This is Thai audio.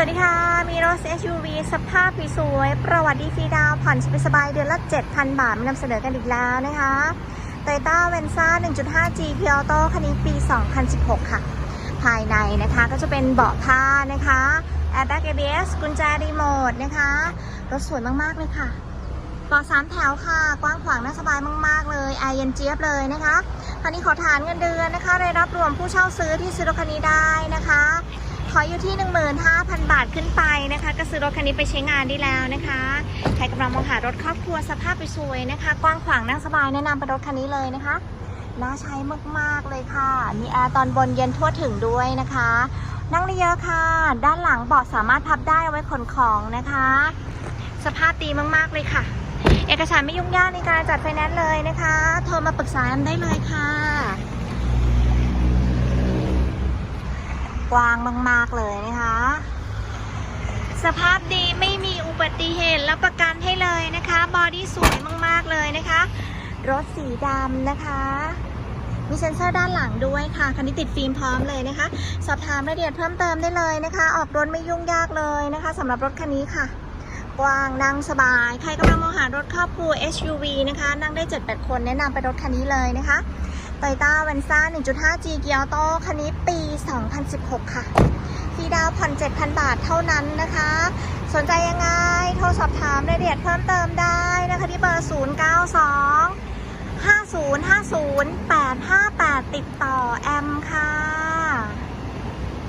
สวัสดีค่ะ มีรถ SUV สภาพสวยประวัติดีฟรีดาวน์ผ่อนสบายเดือนละ 7,000 บาทมานำเสนอกันอีกแล้วนะคะ Toyota v e n z a 1.5G p i a u t o คันนี้ปี 2016 ค่ะ ภายในนะคะก็จะเป็นเบาะผ้านะคะ Airbag ABS กุญแจรีโมทนะคะ รถสวยมาก ๆ เลยค่ะเบาะสามแถวค่ะ กว้างขวางน่าสบายมาก ๆ เลยไอเย็นเจี๊ยบเลยนะคะคันนี้ขอฐานเงินเดือนนะคะรายรับรวมผู้เช่าซื้อที่ซื้อรถคันนี้ได้นะคะ ขออยู่ที่ 15,000 บาทขึ้นไปนะคะ ก็ซื้อรถคันนี้ไปใช้งานได้แล้วนะคะ ใครกำลังมองหารถครอบครัวสภาพสวยๆนะคะ กว้างขวางนั่งสบายแนะนำเป็นรถคันนี้เลยนะคะน่าใช้มากๆเลยค่ะ มีแอร์ตอนบนเย็นทั่วถึงด้วยนะคะ นั่งได้เยอะค่ะ ด้านหลังเบาะสามารถพับได้เอาไว้ขนของนะคะ สภาพดีมากๆเลยค่ะ เอกสารไม่ยุ่งยากในการจัดไฟแนนซ์เลยนะคะ โทรมาปรึกษาได้เลยค่ะ กว้างมาก ๆ เลยนะคะ สภาพดีไม่มีอุบัติเหตุรับประกันให้เลยนะคะ บอดี้สวยมาก ๆ เลยนะคะ รถสีดำนะคะมีเซ็นเซอร์ด้านหลังด้วยค่ะ คันนี้ติดฟิล์มพร้อมเลยนะคะ สอบถามรายละเอียดเพิ่มเติมได้เลยนะคะ ออกรถไม่ยุ่งยากเลยนะคะสำหรับรถคันนี้ค่ะ กว้างนั่งสบาย ใครกำลังมองหารถครอบครัว SUV นะคะ นั่งได้ 7-8 คนแนะนำไปรถคันนี้เลยนะคะ โตโยต้าเวนซ่า 1.5G g i a t o คันนี้ปี 2016 ค่ะฟรีดาวผ่อน 7,000 บาทเท่านั้นนะคะ สนใจยังไง โทรสอบถามรายละเอียดเพิ่มเติมได้นะคะที่เบอร์ 092